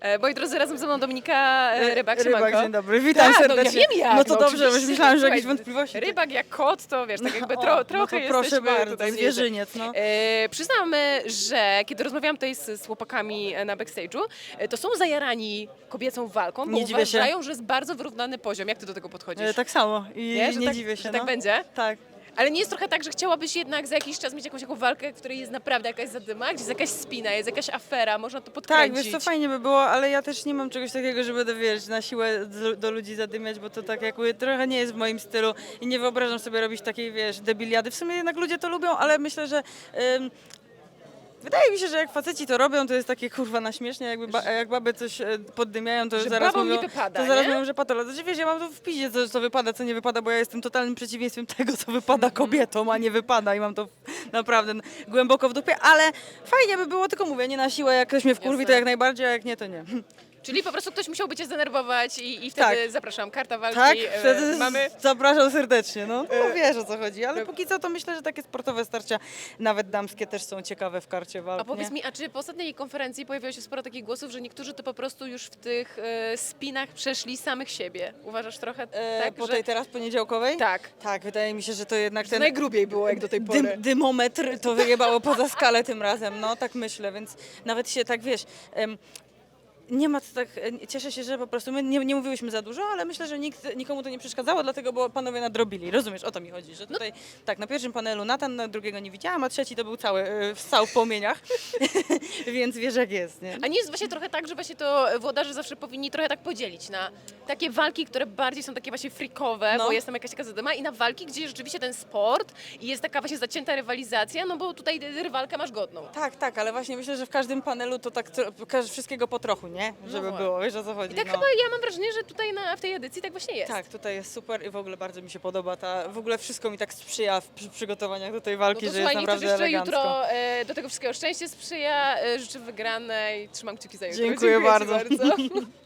E, Moi drodzy, razem ze mną Dominika e, Rybak, Rybak, siemanko. dzień dobry, witam Tak, no ja serdecznie. wiem jak. No to dobrze, bo oczywiście. myślałam, że jakieś Słuchaj, wątpliwości. Rybak jak kot, to wiesz, tak jakby O, tro, no trochę to proszę jesteśmy bardzo, tutaj zwierzyniec, no. E, przyznamy, że kiedy rozmawiałam tutaj z, z chłopakami e, na backstage'u, e, to są zajarani kobiecą walką, bo Nie dziwię się. uważają, że jest bardzo wyrównany poziom. Jak ty do tego podchodzisz? E, Tak samo i Nie, że nie tak, dziwię się. że no. tak będzie? Tak. Ale nie jest trochę tak, że chciałabyś jednak za jakiś czas mieć jakąś taką walkę, w której jest naprawdę jakaś zadyma, gdzie jest jakaś spina, jest jakaś afera, można to Tak, podkręcić. wiesz co, fajnie by było, ale ja też nie mam czegoś takiego, że będę, wiesz, na siłę do, do ludzi zadymiać, bo to tak jakby trochę nie jest w moim stylu i nie wyobrażam sobie robić takiej, wiesz, debiliady. W sumie jednak ludzie to lubią, ale myślę, że... ym, Wydaje mi się, że jak faceci to robią, to jest takie kurwa na śmiesznie, jakby ba, jak baby coś e, poddymiają, to Że zaraz babom nie mówią, wypada, to zaraz nie? mówią, że patolo. Znaczy wiesz, ja mam to w piździe, co, co wypada, co nie wypada, bo ja jestem totalnym przeciwieństwem tego, co wypada kobietom, a nie wypada i mam to w- naprawdę głęboko w dupie, ale fajnie by było, tylko mówię, nie na siłę, jak ktoś mnie wkurwi, to jak najbardziej, a jak nie, to nie. Czyli po prostu ktoś musiałby cię zdenerwować i, i wtedy Tak. zapraszam, karta walki. Tak, e, wtedy mamy. zapraszam serdecznie, no. no E, wiesz o co chodzi, ale e, póki co to myślę, że takie sportowe starcia, nawet damskie też są ciekawe w karcie walk, A powiedz mi, a czy po ostatniej konferencji pojawiło się sporo takich głosów, że niektórzy to po prostu już w tych e, spinach przeszli samych siebie? Uważasz trochę E, tak, po że... tej teraz poniedziałkowej? Tak. Tak, wydaje mi się, że to jednak ten najgrubiej było jak do tej pory. dym, dymometr to wyjebało poza skalę tym razem, no tak myślę, więc nawet się tak wiesz. em, nie ma co tak, e, cieszę się, że po prostu my nie, nie mówiłyśmy za dużo, ale myślę, że nikt, nikomu to nie przeszkadzało, dlatego bo panowie nadrobili, rozumiesz, o to mi chodzi, że No tutaj, tak, na pierwszym panelu Natan, na drugiego nie widziałam, a trzeci to był cały, e, cał w płomieniach, więc wiesz jak jest, nie? A nie jest właśnie trochę tak, że właśnie to włodarze zawsze powinni trochę tak podzielić na takie walki, które bardziej są takie właśnie freakowe, No. bo jest tam jakaś taka zadyma i na walki, gdzie rzeczywiście ten sport i jest taka właśnie zacięta rywalizacja, no bo tutaj rywalkę masz godną. Tak, tak, ale właśnie myślę, że w każdym panelu to tak wszystkiego po trochu, nie? Żeby właśnie. było, wiesz o co chodzi. I tak no. chyba ja mam wrażenie, że tutaj na, w tej edycji tak właśnie jest. Tak, tutaj jest super i w ogóle bardzo mi się podoba ta, w ogóle wszystko mi tak sprzyja w przy przygotowaniach do tej No walki, to że jest naprawdę jeszcze elegancko. jutro e, do tego wszystkiego szczęście sprzyja, e, życzę wygranej, trzymam kciuki za jutro. Dziękuję Dziękuję bardzo. bardzo.